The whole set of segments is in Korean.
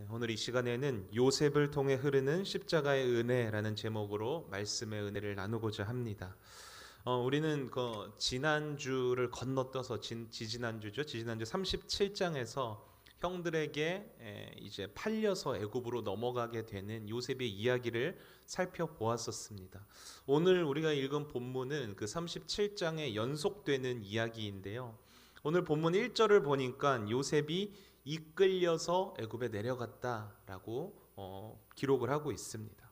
네, 오늘 이 시간에는 요셉을 통해 흐르는 십자가의 은혜라는 제목으로 말씀의 은혜를 나누고자 합니다. 어, 우리는 그 지난주를 건너떠서 진, 지지난주죠. 지지난주 37장에서 형들에게 에, 이제 팔려서 애굽으로 넘어가게 되는 요셉의 이야기를 살펴보았었습니다. 오늘 우리가 읽은 본문은 그 37장에 연속되는 이야기인데요. 오늘 본문 1절을 보니까 요셉이 이끌려서 애굽에 내려갔다라고 어, 기록을 하고 있습니다.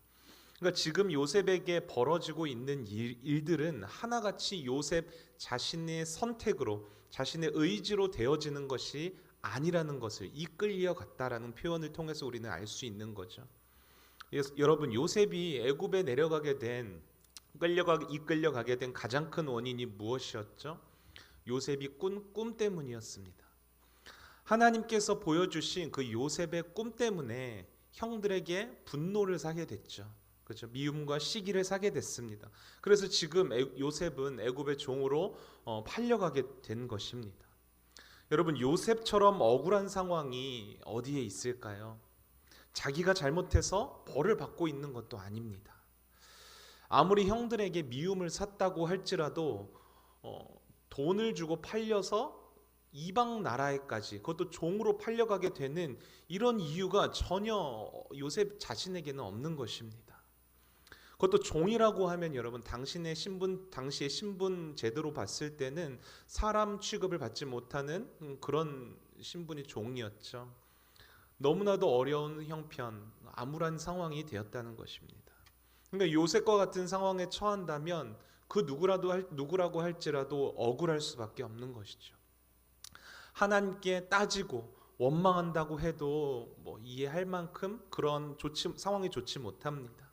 그러니까 지금 요셉에게 벌어지고 있는 일, 일들은 하나같이 요셉 자신의 선택으로 자신의 의지로 되어지는 것이 아니라는 것을 이끌려 갔다라는 표현을 통해서 우리는 알 수 있는 거죠. 여러분 요셉이 애굽에 내려가게 된 끌려가 이끌려 가게 된 가장 큰 원인이 무엇이었죠? 요셉이 꾼 꿈 때문이었습니다. 하나님께서 보여주신 그 요셉의 꿈 때문에 형들에게 분노를 사게 됐죠. 그렇죠. 미움과 시기를 사게 됐습니다. 그래서 지금 애- 요셉은 애굽의 종으로 어, 팔려가게 된 것입니다. 여러분 요셉처럼 억울한 상황이 어디에 있을까요? 자기가 잘못해서 벌을 받고 있는 것도 아닙니다. 아무리 형들에게 미움을 샀다고 할지라도 어, 돈을 주고 팔려서 이방 나라에까지 그것도 종으로 팔려가게 되는 이런 이유가 전혀 요셉 자신에게는 없는 것입니다. 그것도 종이라고 하면 여러분 당신의 신분 당시의 신분 제대로 봤을 때는 사람 취급을 받지 못하는 음, 그런 신분이 종이었죠. 너무나도 어려운 형편, 암울한 상황이 되었다는 것입니다. 그러니까 요셉과 같은 상황에 처한다면 그 누구라도 할, 누구라고 할지라도 억울할 수밖에 없는 것이죠. 하나님께 따지고 원망한다고 해도 뭐 이해할 만큼 그런 좋지 상황이 좋지 못합니다.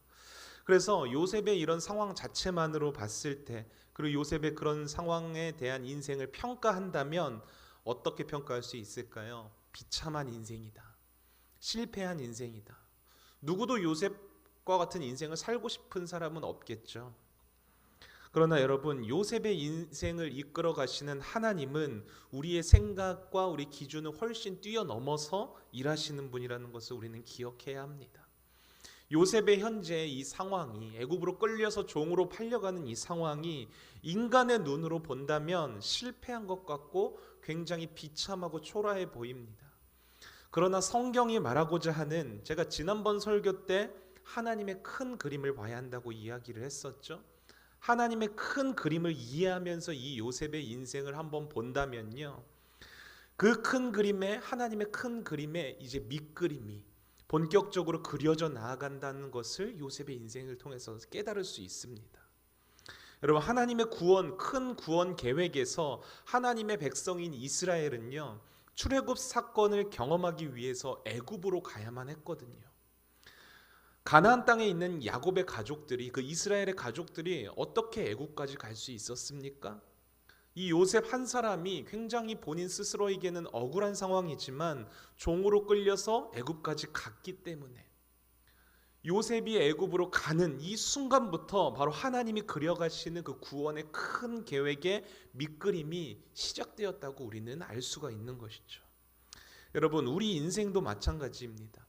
그래서 요셉의 이런 상황 자체만으로 봤을 때 그리고 요셉의 그런 상황에 대한 인생을 평가한다면 어떻게 평가할 수 있을까요? 비참한 인생이다. 실패한 인생이다. 누구도 요셉과 같은 인생을 살고 싶은 사람은 없겠죠. 그러나 여러분 요셉의 인생을 이끌어 가시는 하나님은 우리의 생각과 우리 기준을 훨씬 뛰어넘어서 일하시는 분이라는 것을 우리는 기억해야 합니다. 요셉의 현재 이 상황이 애굽으로 끌려서 종으로 팔려가는 이 상황이 인간의 눈으로 본다면 실패한 것 같고 굉장히 비참하고 초라해 보입니다. 그러나 성경이 말하고자 하는 제가 지난번 설교 때 하나님의 큰 그림을 봐야 한다고 이야기를 했었죠. 하나님의 큰 그림을 이해하면서 이 요셉의 인생을 한번 본다면요. 그 큰 그림에 하나님의 큰 그림에 이제 밑그림이 본격적으로 그려져 나아간다는 것을 요셉의 인생을 통해서 깨달을 수 있습니다. 여러분 하나님의 구원 큰 구원 계획에서 하나님의 백성인 이스라엘은요. 출애굽 사건을 경험하기 위해서 애굽으로 가야만 했거든요. 가나안 땅에 있는 야곱의 가족들이 그 이스라엘의 가족들이 어떻게 애굽까지 갈 수 있었습니까? 이 요셉 한 사람이 굉장히 본인 스스로에게는 억울한 상황이지만 종으로 끌려서 애굽까지 갔기 때문에 요셉이 애굽으로 가는 이 순간부터 바로 하나님이 그려가시는 그 구원의 큰 계획의 밑그림이 시작되었다고 우리는 알 수가 있는 것이죠. 여러분, 우리 인생도 마찬가지입니다.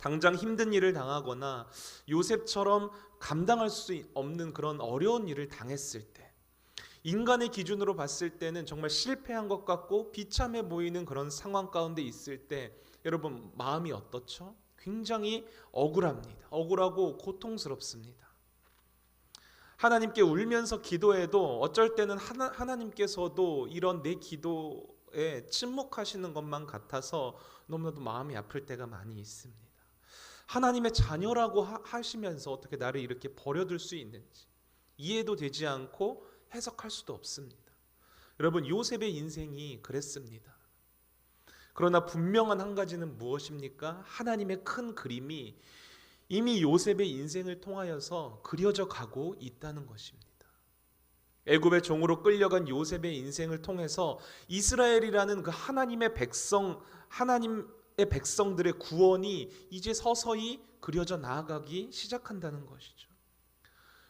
당장 힘든 일을 당하거나 요셉처럼 감당할 수 없는 그런 어려운 일을 당했을 때 인간의 기준으로 봤을 때는 정말 실패한 것 같고 비참해 보이는 그런 상황 가운데 있을 때 여러분 마음이 어떻죠? 굉장히 억울합니다. 억울하고 고통스럽습니다. 하나님께 울면서 기도해도 어쩔 때는 하나, 하나님께서도 이런 내 기도에 침묵하시는 것만 같아서 너무나도 마음이 아플 때가 많이 있습니다. 하나님의 자녀라고 하시면서 어떻게 나를 이렇게 버려둘 수 있는지 이해도 되지 않고 해석할 수도 없습니다. 여러분 요셉의 인생이 그랬습니다. 그러나 분명한 한 가지는 무엇입니까? 하나님의 큰 그림이 이미 요셉의 인생을 통하여서 그려져 가고 있다는 것입니다. 애굽의 종으로 끌려간 요셉의 인생을 통해서 이스라엘이라는 그 하나님의 백성 하나님 의 백성들의 구원이 이제 서서히 그려져 나아가기 시작한다는 것이죠.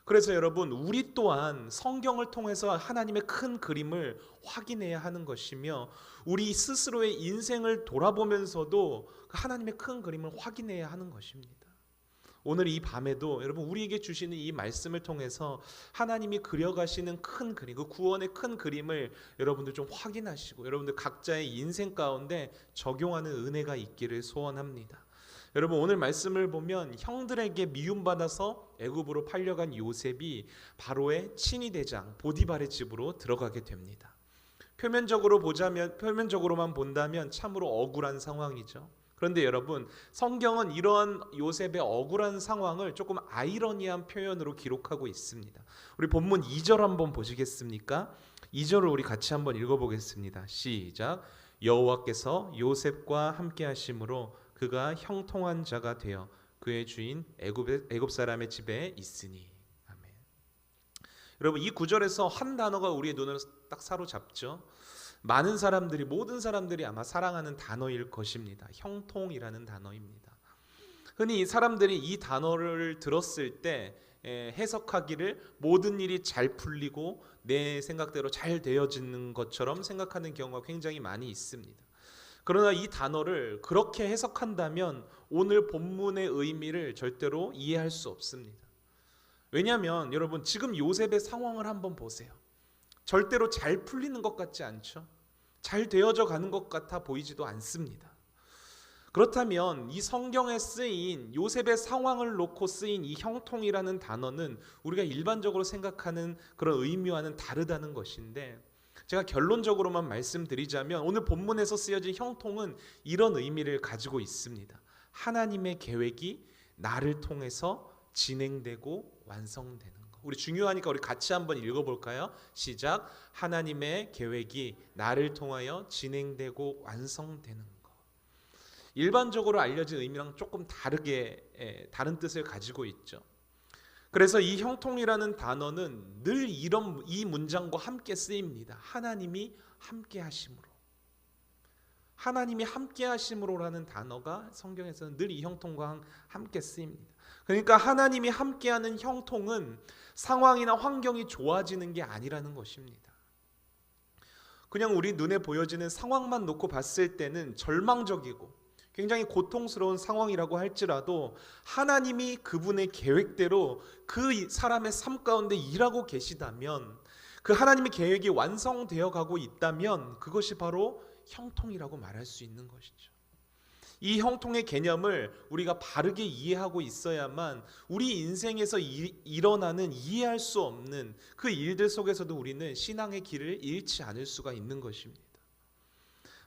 그래서 여러분 우리 또한 성경을 통해서 하나님의 큰 그림을 확인해야 하는 것이며 우리 스스로의 인생을 돌아보면서도 그 하나님의 큰 그림을 확인해야 하는 것입니다. 오늘 이 밤에도 여러분 우리에게 주시는 이 말씀을 통해서 하나님이 그려가시는 큰 그림, 그 구원의 큰 그림을 여러분들 좀 확인하시고 여러분들 각자의 인생 가운데 적용하는 은혜가 있기를 소원합니다. 여러분 오늘 말씀을 보면 형들에게 미움받아서 애굽으로 팔려간 요셉이 바로의 친위 대장 보디발의 집으로 들어가게 됩니다. 표면적으로 보자면 표면적으로만 본다면 참으로 억울한 상황이죠. 그런데 여러분 성경은 이러한 요셉의 억울한 상황을 조금 아이러니한 표현으로 기록하고 있습니다. 우리 본문 2절 한번 보시겠습니까? 2절을 우리 같이 한번 읽어보겠습니다. 시작. 여호와께서 요셉과 함께 하심으로 그가 형통한 자가 되어 그의 주인 애굽 사람의 집에 있으니. 아멘. 여러분 이 구절에서 한 단어가 우리의 눈을 딱 사로잡죠. 많은 사람들이 모든 사람들이 아마 사랑하는 단어일 것입니다. 형통이라는 단어입니다. 흔히 사람들이 이 단어를 들었을 때 에, 해석하기를 모든 일이 잘 풀리고 내 생각대로 잘 되어지는 것처럼 생각하는 경우가 굉장히 많이 있습니다. 그러나 이 단어를 그렇게 해석한다면 오늘 본문의 의미를 절대로 이해할 수 없습니다. 왜냐하면 여러분 지금 요셉의 상황을 한번 보세요. 절대로 잘 풀리는 것 같지 않죠? 잘 되어져 가는 것 같아 보이지도 않습니다. 그렇다면 이 성경에 쓰인 요셉의 상황을 놓고 쓰인 이 형통이라는 단어는 우리가 일반적으로 생각하는 그런 의미와는 다르다는 것인데 제가 결론적으로만 말씀드리자면 오늘 본문에서 쓰여진 형통은 이런 의미를 가지고 있습니다. 하나님의 계획이 나를 통해서 진행되고 완성되는 것. 우리 중요하니까 우리 같이 한번 읽어볼까요? 시작. 하나님의 계획이 나를 통하여 진행되고 완성되는 것. 일반적으로 알려진 의미랑 조금 다르게 예, 다른 뜻을 가지고 있죠. 그래서 이 형통이라는 단어는 늘 이런 이 문장과 함께 쓰입니다. 하나님이 함께 하심으로. 하나님이 함께 하심으로라는 단어가 성경에서는 늘 이 형통과 함께 쓰입니다. 그러니까 하나님이 함께하는 형통은 상황이나 환경이 좋아지는 게 아니라는 것입니다. 그냥 우리 눈에 보여지는 상황만 놓고 봤을 때는 절망적이고 굉장히 고통스러운 상황이라고 할지라도 하나님이 그분의 계획대로 그 사람의 삶 가운데 일하고 계시다면 그 하나님의 계획이 완성되어 가고 있다면 그것이 바로 형통이라고 말할 수 있는 것이죠. 이 형통의 개념을 우리가 바르게 이해하고 있어야만 우리 인생에서 이, 일어나는 이해할 수 없는 그 일들 속에서도 우리는 신앙의 길을 잃지 않을 수가 있는 것입니다.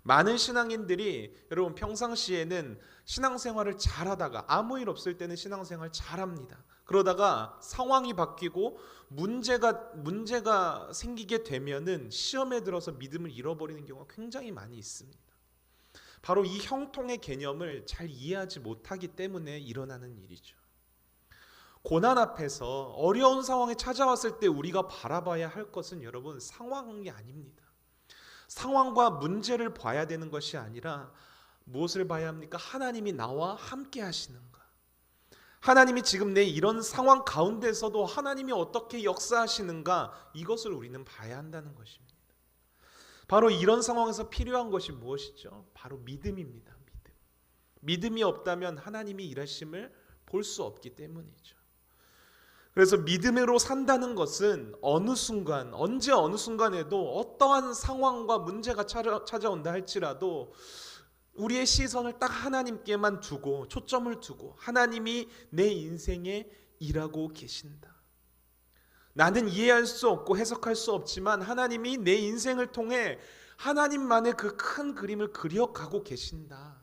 많은 신앙인들이 여러분 평상시에는 신앙생활을 잘하다가 아무 일 없을 때는 신앙생활 잘합니다. 그러다가 상황이 바뀌고 문제가 문제가 생기게 되면은 시험에 들어서 믿음을 잃어버리는 경우가 굉장히 많이 있습니다. 바로 이 형통의 개념을 잘 이해하지 못하기 때문에 일어나는 일이죠. 고난 앞에서 어려운 상황이 찾아왔을 때 우리가 바라봐야 할 것은 여러분 상황이 아닙니다. 상황과 문제를 봐야 되는 것이 아니라 무엇을 봐야 합니까? 하나님이 나와 함께 하시는가. 하나님이 지금 내 이런 상황 가운데서도 하나님이 어떻게 역사하시는가 이것을 우리는 봐야 한다는 것입니다. 바로 이런 상황에서 필요한 것이 무엇이죠? 바로 믿음입니다. 믿음. 믿음이 없다면 하나님이 일하심을 볼 수 없기 때문이죠. 그래서 믿음으로 산다는 것은 어느 순간, 언제 어느 순간에도 어떠한 상황과 문제가 찾아온다 할지라도 우리의 시선을 딱 하나님께만 두고 초점을 두고 하나님이 내 인생에 일하고 계신다. 나는 이해할 수 없고 해석할 수 없지만 하나님이 내 인생을 통해 하나님만의 그 큰 그림을 그려가고 계신다.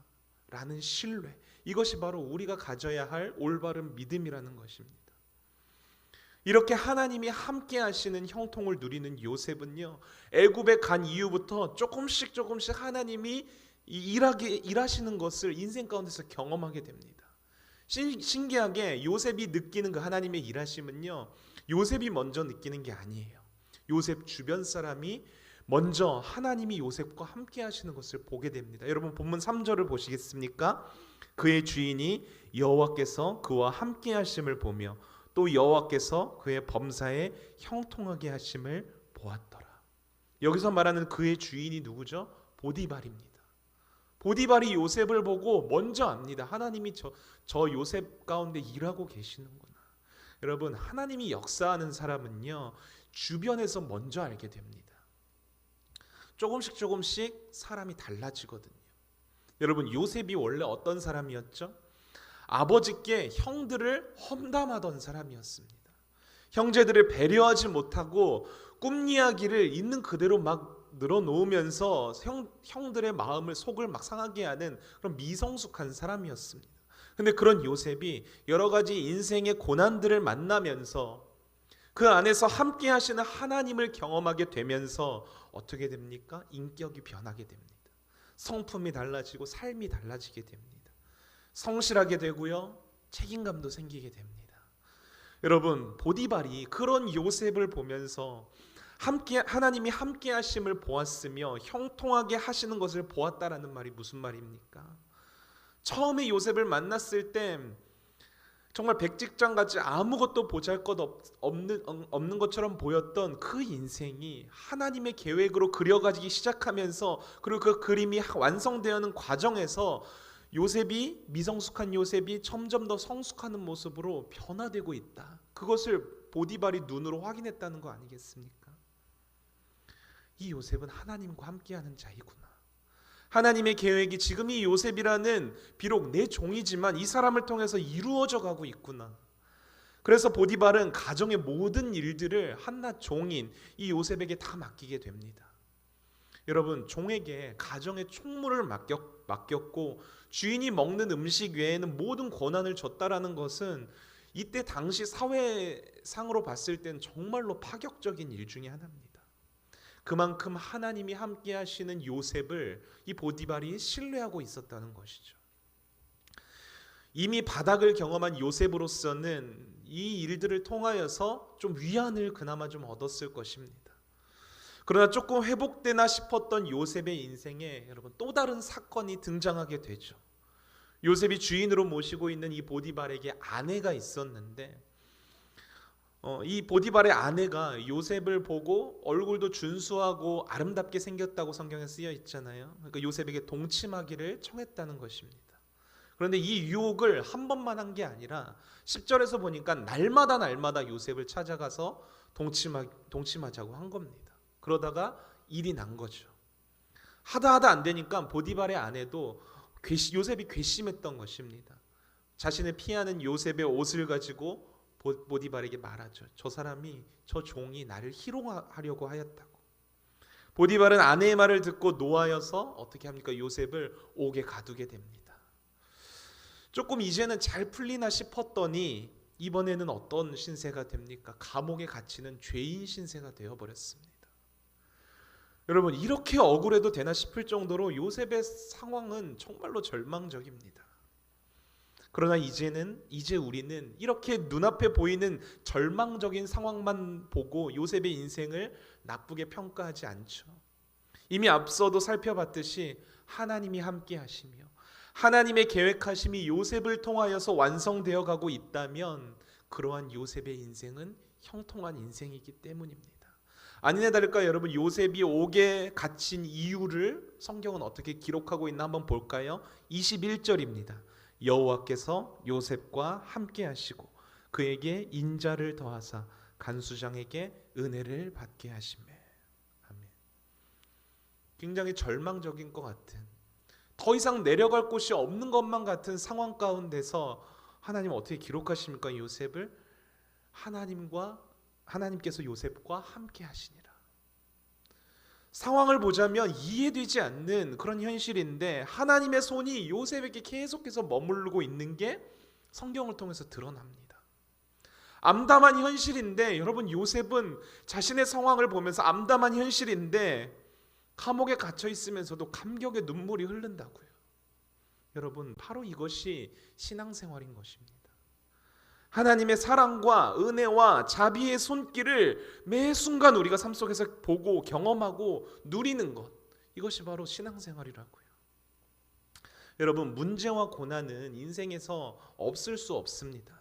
라는 신뢰. 이것이 바로 우리가 가져야 할 올바른 믿음이라는 것입니다. 이렇게 하나님이 함께 하시는 형통을 누리는 요셉은요. 애굽에 간 이후부터 조금씩 조금씩 하나님이 일하게 일하시는 것을 인생 가운데서 경험하게 됩니다. 신기하게 요셉이 느끼는 그 하나님의 일하심은요. 요셉이 먼저 느끼는 게 아니에요. 요셉 주변 사람이 먼저 하나님이 요셉과 함께 하시는 것을 보게 됩니다. 여러분 본문 3절을 보시겠습니까? 그의 주인이 여호와께서 그와 함께 하심을 보며 또 여호와께서 그의 범사에 형통하게 하심을 보았더라. 여기서 말하는 그의 주인이 누구죠? 보디발입니다. 보디발이 요셉을 보고 먼저 압니다. 하나님이 저, 저 요셉 가운데 일하고 계시는구나. 여러분, 하나님이 역사하는 사람은요, 주변에서 먼저 알게 됩니다. 조금씩 조금씩 사람이 달라지거든요. 여러분, 요셉이 원래 어떤 사람이었죠? 아버지께 형들을 험담하던 사람이었습니다. 형제들을 배려하지 못하고 꿈 이야기를 있는 그대로 막 늘어놓으면서 형, 형들의 마음을 속을 막 상하게 하는 그런 미성숙한 사람이었습니다. 근데 그런 요셉이 여러 가지 인생의 고난들을 만나면서 그 안에서 함께 하시는 하나님을 경험하게 되면서 어떻게 됩니까? 인격이 변하게 됩니다. 성품이 달라지고 삶이 달라지게 됩니다. 성실하게 되고요. 책임감도 생기게 됩니다. 여러분, 보디발이 그런 요셉을 보면서 함께 하나님이 함께 하심을 보았으며 형통하게 하시는 것을 보았다라는 말이 무슨 말입니까? 처음에 요셉을 만났을 때 정말 백직장 같이 아무것도 보잘것 없는 없는 것처럼 보였던 그 인생이 하나님의 계획으로 그려가기 시작하면서 그리고 그 그림이 완성되는 과정에서 요셉이 미성숙한 요셉이 점점 더 성숙하는 모습으로 변화되고 있다. 그것을 보디발이 눈으로 확인했다는 거 아니겠습니까? 이 요셉은 하나님과 함께하는 자이구나. 하나님의 계획이 지금 이 요셉이라는 비록 내 종이지만 이 사람을 통해서 이루어져 가고 있구나. 그래서 보디발은 가정의 모든 일들을 한낱 종인 이 요셉에게 다 맡기게 됩니다. 여러분, 종에게 가정의 총무를 맡겼, 맡겼고 주인이 먹는 음식 외에는 모든 권한을 줬다라는 것은 이때 당시 사회상으로 봤을 땐 정말로 파격적인 일 중에 하나입니다. 그만큼 하나님이 함께 하시는 요셉을 이 보디발이 신뢰하고 있었다는 것이죠. 이미 바닥을 경험한 요셉으로서는 이 일들을 통하여서 좀 위안을 그나마 좀 얻었을 것입니다. 그러나 조금 회복되나 싶었던 요셉의 인생에 여러분 또 다른 사건이 등장하게 되죠. 요셉이 주인으로 모시고 있는 이 보디발에게 아내가 있었는데 어, 이 보디발의 아내가 요셉을 보고 얼굴도 준수하고 아름답게 생겼다고 성경에 쓰여 있잖아요. 그러니까 요셉에게 동침하기를 청했다는 것입니다. 그런데 이 유혹을 한 번만 한 게 아니라 10절에서 보니까 날마다 날마다 요셉을 찾아가서 동침하, 동침하자고 한 겁니다. 그러다가 일이 난 거죠. 하다 하다 안 되니까 보디발의 아내도 괘, 요셉이 괘씸했던 것입니다. 자신을 피하는 요셉의 옷을 가지고 보디발에게 말하죠. 저 사람이 저 종이 나를 희롱하려고 하였다고. 보디발은 아내의 말을 듣고 노하여서 어떻게 합니까? 요셉을 옥에 가두게 됩니다. 조금 이제는 잘 풀리나 싶었더니 이번에는 어떤 신세가 됩니까? 감옥에 갇히는 죄인 신세가 되어 버렸습니다. 여러분 이렇게 억울해도 되나 싶을 정도로 요셉의 상황은 정말로 절망적입니다. 그러나 이제는 이제 우리는 이렇게 눈앞에 보이는 절망적인 상황만 보고 요셉의 인생을 나쁘게 평가하지 않죠. 이미 앞서도 살펴봤듯이 하나님이 함께 하시며 하나님의 계획하심이 요셉을 통하여서 완성되어 가고 있다면 그러한 요셉의 인생은 형통한 인생이기 때문입니다. 아니나 다를까 여러분 요셉이 옥에 갇힌 이유를 성경은 어떻게 기록하고 있나 한번 볼까요? 21절입니다. 여호와께서 요셉과 함께 하시고 그에게 인자를 더하사 간수장에게 은혜를 받게 하시매. 아멘. 굉장히 절망적인 것 같은 더 이상 내려갈 곳이 없는 것만 같은 상황 가운데서 하나님 어떻게 기록하십니까 요셉을 하나님과 하나님께서 요셉과 함께 하시니라. 상황을 보자면 이해되지 않는 그런 현실인데 하나님의 손이 요셉에게 계속해서 머무르고 있는 게 성경을 통해서 드러납니다. 암담한 현실인데 여러분 요셉은 자신의 상황을 보면서 암담한 현실인데 감옥에 갇혀 있으면서도 감격의 눈물이 흐른다고요. 여러분 바로 이것이 신앙생활인 것입니다. 하나님의 사랑과 은혜와 자비의 손길을 매 순간 우리가 삶 속에서 보고 경험하고 누리는 것 이것이 바로 신앙생활이라고요. 여러분 문제와 고난은 인생에서 없을 수 없습니다.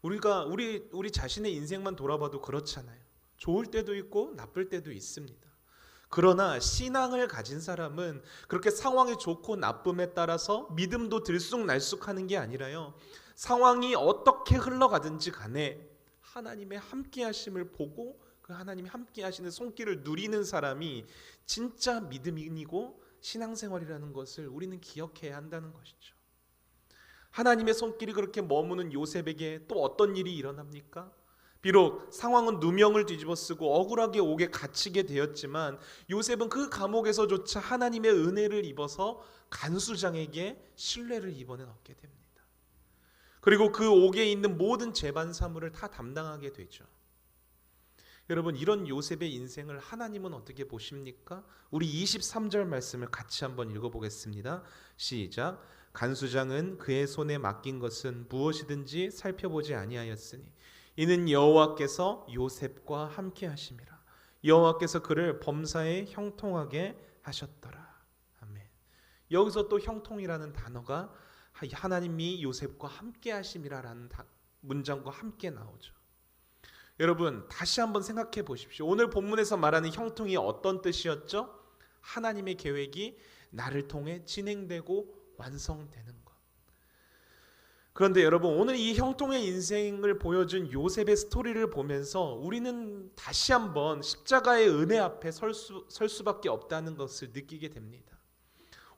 우리가 우리 우리 자신의 인생만 돌아봐도 그렇잖아요. 좋을 때도 있고 나쁠 때도 있습니다. 그러나 신앙을 가진 사람은 그렇게 상황이 좋고 나쁨에 따라서 믿음도 들쑥날쑥하는 게 아니라요. 상황이 어떻게 흘러가든지 간에 하나님의 함께하심을 보고 그 하나님이 함께하시는 손길을 누리는 사람이 진짜 믿음인이고 신앙생활이라는 것을 우리는 기억해야 한다는 것이죠. 하나님의 손길이 그렇게 머무는 요셉에게 또 어떤 일이 일어납니까? 비록 상황은 누명을 뒤집어 쓰고 억울하게 옥에 갇히게 되었지만 요셉은 그 감옥에서조차 하나님의 은혜를 입어서 간수장에게 신뢰를 이번엔 얻게 됩니다. 그리고 그 옥에 있는 모든 재반 사물을 다 담당하게 되죠. 여러분 이런 요셉의 인생을 하나님은 어떻게 보십니까? 우리 23절 말씀을 같이 한번 읽어보겠습니다. 시작. 간수장은 그의 손에 맡긴 것은 무엇이든지 살펴보지 아니하였으니 이는 여호와께서 요셉과 함께 하심이라. 여호와께서 그를 범사에 형통하게 하셨더라. 아멘. 여기서 또 형통이라는 단어가 하나님이 요셉과 함께 하심이라라는 문장과 함께 나오죠. 여러분 다시 한번 생각해 보십시오. 오늘 본문에서 말하는 형통이 어떤 뜻이었죠? 하나님의 계획이 나를 통해 진행되고 완성되는 것. 그런데 여러분 오늘 이 형통의 인생을 보여준 요셉의 스토리를 보면서 우리는 다시 한번 십자가의 은혜 앞에 설, 수, 설 수밖에 없다는 것을 느끼게 됩니다.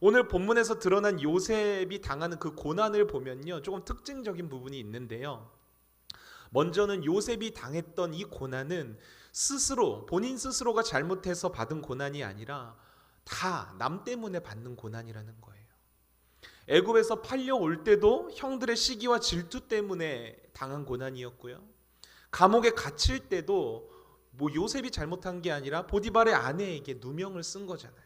오늘 본문에서 드러난 요셉이 당하는 그 고난을 보면요 조금 특징적인 부분이 있는데요. 먼저는 요셉이 당했던 이 고난은 스스로 본인 스스로가 잘못해서 받은 고난이 아니라 다 남 때문에 받는 고난이라는 거예요. 애굽에서 팔려올 때도 형들의 시기와 질투 때문에 당한 고난이었고요. 감옥에 갇힐 때도 뭐 요셉이 잘못한 게 아니라 보디발의 아내에게 누명을 쓴 거잖아요.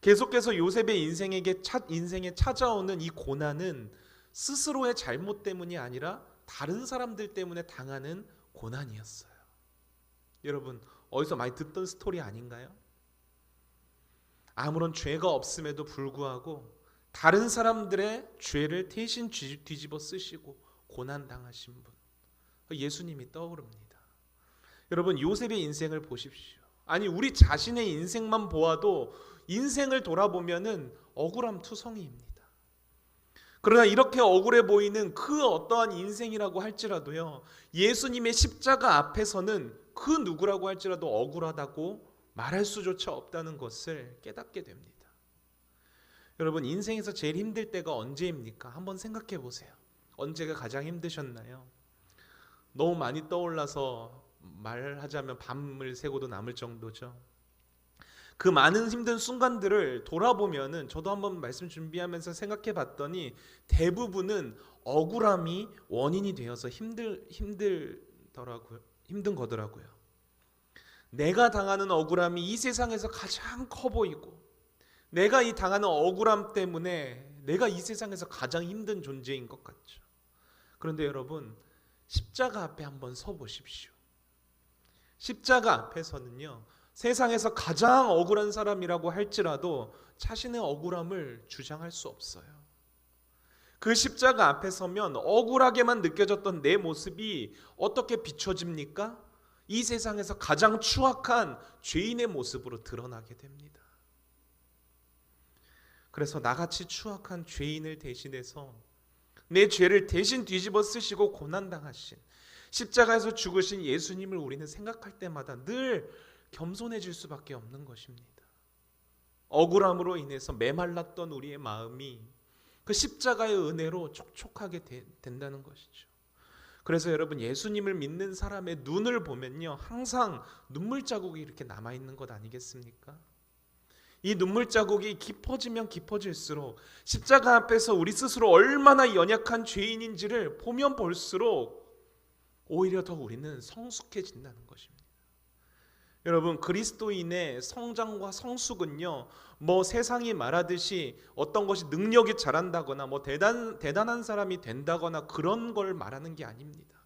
계속해서 요셉의 인생에게 차, 인생에 찾아오는 이 고난은 스스로의 잘못 때문이 아니라 다른 사람들 때문에 당하는 고난이었어요. 여러분 어디서 많이 듣던 스토리 아닌가요? 아무런 죄가 없음에도 불구하고 다른 사람들의 죄를 대신 뒤집어 쓰시고 고난 당하신 분 예수님이 떠오릅니다. 여러분 요셉의 인생을 보십시오. 아니 우리 자신의 인생만 보아도 인생을 돌아보면은 억울함 투성이입니다. 그러나 이렇게 억울해 보이는 그 어떠한 인생이라고 할지라도요. 예수님의 십자가 앞에서는 그 누구라고 할지라도 억울하다고 말할 수조차 없다는 것을 깨닫게 됩니다. 여러분 인생에서 제일 힘들 때가 언제입니까? 한번 생각해 보세요. 언제가 가장 힘드셨나요? 너무 많이 떠올라서 말하자면 밤을 새고도 남을 정도죠. 그 많은 힘든 순간들을 돌아보면은 저도 한번 말씀 준비하면서 생각해 봤더니 대부분은 억울함이 원인이 되어서 힘들 힘들더라고요. 힘든 거더라고요. 내가 당하는 억울함이 이 세상에서 가장 커 보이고 내가 이 당하는 억울함 때문에 내가 이 세상에서 가장 힘든 존재인 것 같죠. 그런데 여러분 십자가 앞에 한번 서 보십시오. 십자가 앞에서는요. 세상에서 가장 억울한 사람이라고 할지라도 자신의 억울함을 주장할 수 없어요. 그 십자가 앞에 서면 억울하게만 느껴졌던 내 모습이 어떻게 비춰집니까? 이 세상에서 가장 추악한 죄인의 모습으로 드러나게 됩니다. 그래서 나같이 추악한 죄인을 대신해서 내 죄를 대신 뒤집어 쓰시고 고난당하신 십자가에서 죽으신 예수님을 우리는 생각할 때마다 늘 겸손해질 수밖에 없는 것입니다. 억울함으로 인해서 메말랐던 우리의 마음이 그 십자가의 은혜로 촉촉하게 되, 된다는 것이죠. 그래서 여러분 예수님을 믿는 사람의 눈을 보면요 항상 눈물 자국이 이렇게 남아 있는 것 아니겠습니까? 이 눈물 자국이 깊어지면 깊어질수록 십자가 앞에서 우리 스스로 얼마나 연약한 죄인인지를 보면 볼수록 오히려 더 우리는 성숙해진다는 것입니다. 여러분 그리스도인의 성장과 성숙은요 뭐 세상이 말하듯이 어떤 것이 능력이 잘한다거나 뭐 대단 대단한 사람이 된다거나 그런 걸 말하는 게 아닙니다.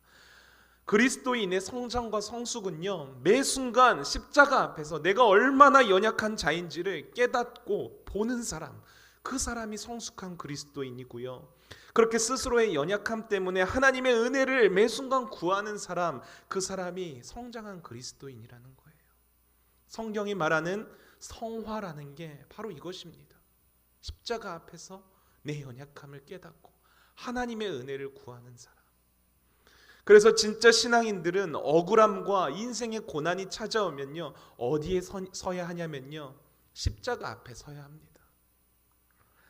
그리스도인의 성장과 성숙은요 매 순간 십자가 앞에서 내가 얼마나 연약한 자인지를 깨닫고 보는 사람 그 사람이 성숙한 그리스도인이고요. 그렇게 스스로의 연약함 때문에 하나님의 은혜를 매 순간 구하는 사람, 그 사람이 성장한 그리스도인이라는 거예요. 성경이 말하는 성화라는 게 바로 이것입니다. 십자가 앞에서 내 연약함을 깨닫고 하나님의 은혜를 구하는 사람. 그래서 진짜 신앙인들은 억울함과 인생의 고난이 찾아오면요. 어디에 서, 서야 하냐면요. 십자가 앞에 서야 합니다.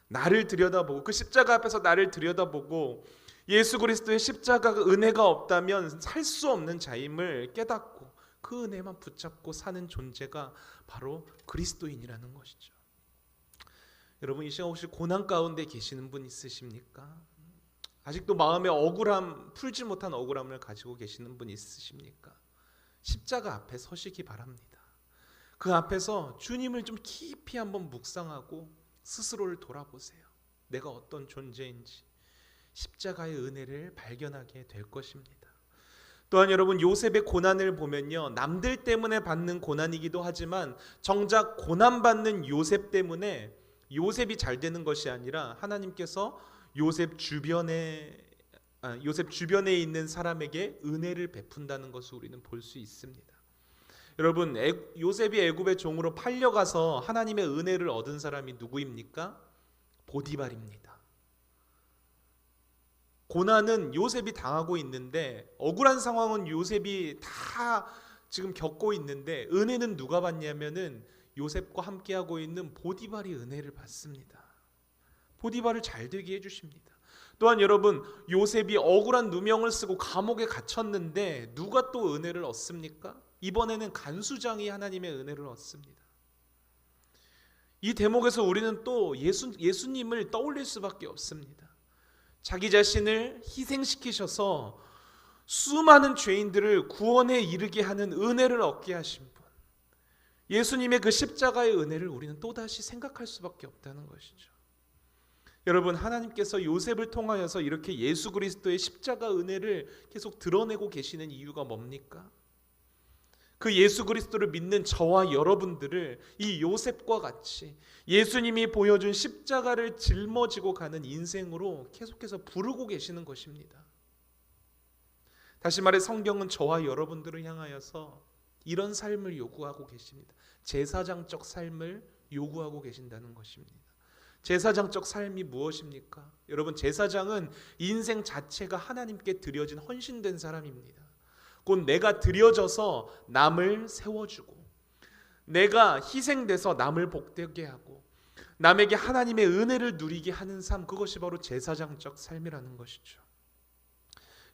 나를 들여다보고 그 십자가 앞에서 나를 들여다보고 예수 그리스도의 십자가가 은혜가 없다면 살 수 없는 자임을 깨닫고 그 은혜만 붙잡고 사는 존재가 바로 그리스도인이라는 것이죠. 여러분 이 시간 혹시 고난 가운데 계시는 분 있으십니까? 아직도 마음에 억울함 풀지 못한 억울함을 가지고 계시는 분 있으십니까? 십자가 앞에 서시기 바랍니다. 그 앞에서 주님을 좀 깊이 한번 묵상하고 스스로를 돌아보세요. 내가 어떤 존재인지 십자가의 은혜를 발견하게 될 것입니다. 또한 여러분 요셉의 고난을 보면요. 남들 때문에 받는 고난이기도 하지만 정작 고난 받는 요셉 때문에 요셉이 잘 되는 것이 아니라 하나님께서 요셉 주변에 아, 요셉 주변에 있는 사람에게 은혜를 베푼다는 것을 우리는 볼 수 있습니다. 여러분 애, 요셉이 애굽의 종으로 팔려가서 하나님의 은혜를 얻은 사람이 누구입니까? 보디발입니다. 고난은 요셉이 당하고 있는데 억울한 상황은 요셉이 다 지금 겪고 있는데 은혜는 누가 받냐면은 요셉과 함께하고 있는 보디발이 은혜를 받습니다. 보디발을 잘 되게 해주십니다. 또한 여러분 요셉이 억울한 누명을 쓰고 감옥에 갇혔는데 누가 또 은혜를 얻습니까? 이번에는 간수장이 하나님의 은혜를 얻습니다. 이 대목에서 우리는 또 예수, 예수님을 떠올릴 수밖에 없습니다. 자기 자신을 희생시키셔서 수많은 죄인들을 구원에 이르게 하는 은혜를 얻게 하신 분. 예수님의 그 십자가의 은혜를 우리는 또다시 생각할 수밖에 없다는 것이죠. 여러분 하나님께서 요셉을 통하여서 이렇게 예수 그리스도의 십자가 은혜를 계속 드러내고 계시는 이유가 뭡니까? 그 예수 그리스도를 믿는 저와 여러분들을 이 요셉과 같이 예수님이 보여준 십자가를 짊어지고 가는 인생으로 계속해서 부르고 계시는 것입니다. 다시 말해 성경은 저와 여러분들을 향하여서 이런 삶을 요구하고 계십니다. 제사장적 삶을 요구하고 계신다는 것입니다. 제사장적 삶이 무엇입니까? 여러분 제사장은 인생 자체가 하나님께 드려진 헌신된 사람입니다. 곧 내가 드려져서 남을 세워주고 내가 희생돼서 남을 복되게 하고 남에게 하나님의 은혜를 누리게 하는 삶 그것이 바로 제사장적 삶이라는 것이죠.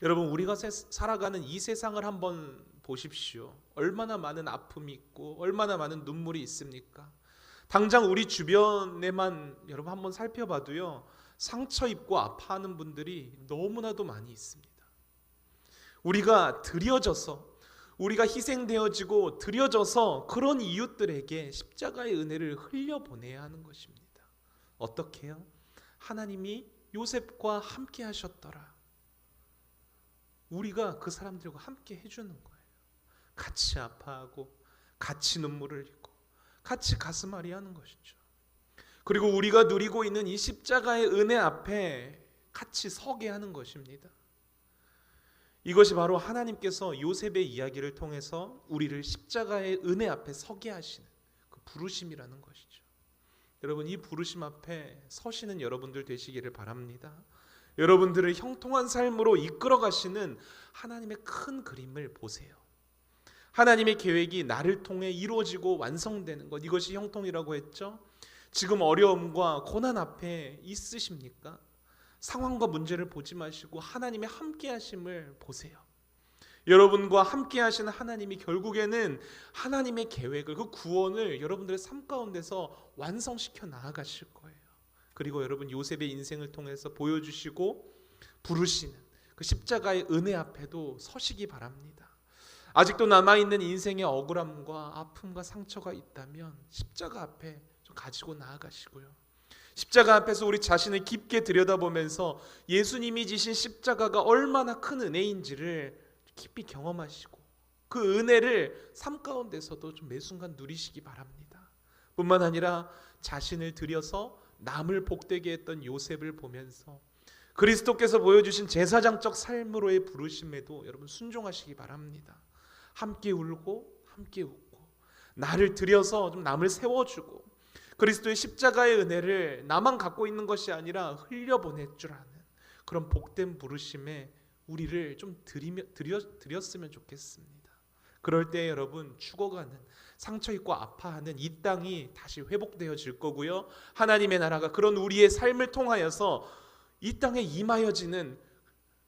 여러분 우리가 살아가는 이 세상을 한번 보십시오. 얼마나 많은 아픔이 있고 얼마나 많은 눈물이 있습니까? 당장 우리 주변에만 여러분 한번 살펴봐도요. 상처 입고 아파하는 분들이 너무나도 많이 있습니다. 우리가 드려져서 우리가 희생되어지고 드려져서 그런 이웃들에게 십자가의 은혜를 흘려 보내야 하는 것입니다. 어떻게요? 하나님이 요셉과 함께 하셨더라. 우리가 그 사람들과 함께 해주는 거예요. 같이 아파하고, 같이 눈물을 흘리고, 같이 가슴앓이 하는 것이죠. 그리고 우리가 누리고 있는 이 십자가의 은혜 앞에 같이 서게 하는 것입니다. 이것이 바로 하나님께서 요셉의 이야기를 통해서 우리를 십자가의 은혜 앞에 서게 하시는 그 부르심이라는 것이죠. 여러분 이 부르심 앞에 서시는 여러분들 되시기를 바랍니다. 여러분들을 형통한 삶으로 이끌어 가시는 하나님의 큰 그림을 보세요. 하나님의 계획이 나를 통해 이루어지고 완성되는 것 이것이 형통이라고 했죠. 지금 어려움과 고난 앞에 있으십니까? 상황과 문제를 보지 마시고 하나님의 함께 하심을 보세요. 여러분과 함께 하시는 하나님이 결국에는 하나님의 계획을 그 구원을 여러분들의 삶 가운데서 완성시켜 나아가실 거예요. 그리고 여러분 요셉의 인생을 통해서 보여주시고 부르시는 그 십자가의 은혜 앞에도 서시기 바랍니다. 아직도 남아 있는 인생의 억울함과 아픔과 상처가 있다면 십자가 앞에 좀 가지고 나아가시고요. 십자가 앞에서 우리 자신을 깊게 들여다보면서 예수님이 지신 십자가가 얼마나 큰 은혜인지를 깊이 경험하시고 그 은혜를 삶 가운데서도 좀 매 순간 누리시기 바랍니다. 뿐만 아니라 자신을 들여서 남을 복되게 했던 요셉을 보면서 그리스도께서 보여주신 제사장적 삶으로의 부르심에도 여러분 순종하시기 바랍니다. 함께 울고 함께 웃고 나를 들여서 좀 남을 세워주고 그리스도의 십자가의 은혜를 나만 갖고 있는 것이 아니라 흘려보낼 줄 아는 그런 복된 부르심에 우리를 좀 드리며, 드려, 드렸으면 좋겠습니다. 그럴 때 여러분 죽어가는 상처 있고 아파하는 이 땅이 다시 회복되어질 거고요. 하나님의 나라가 그런 우리의 삶을 통하여서 이 땅에 임하여지는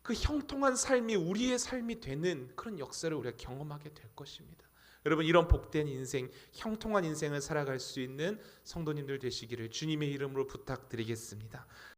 그 형통한 삶이 우리의 삶이 되는 그런 역사를 우리가 경험하게 될 것입니다. 여러분 이런 복된 인생, 형통한 인생을 살아갈 수 있는 성도님들 되시기를 주님의 이름으로 부탁드리겠습니다.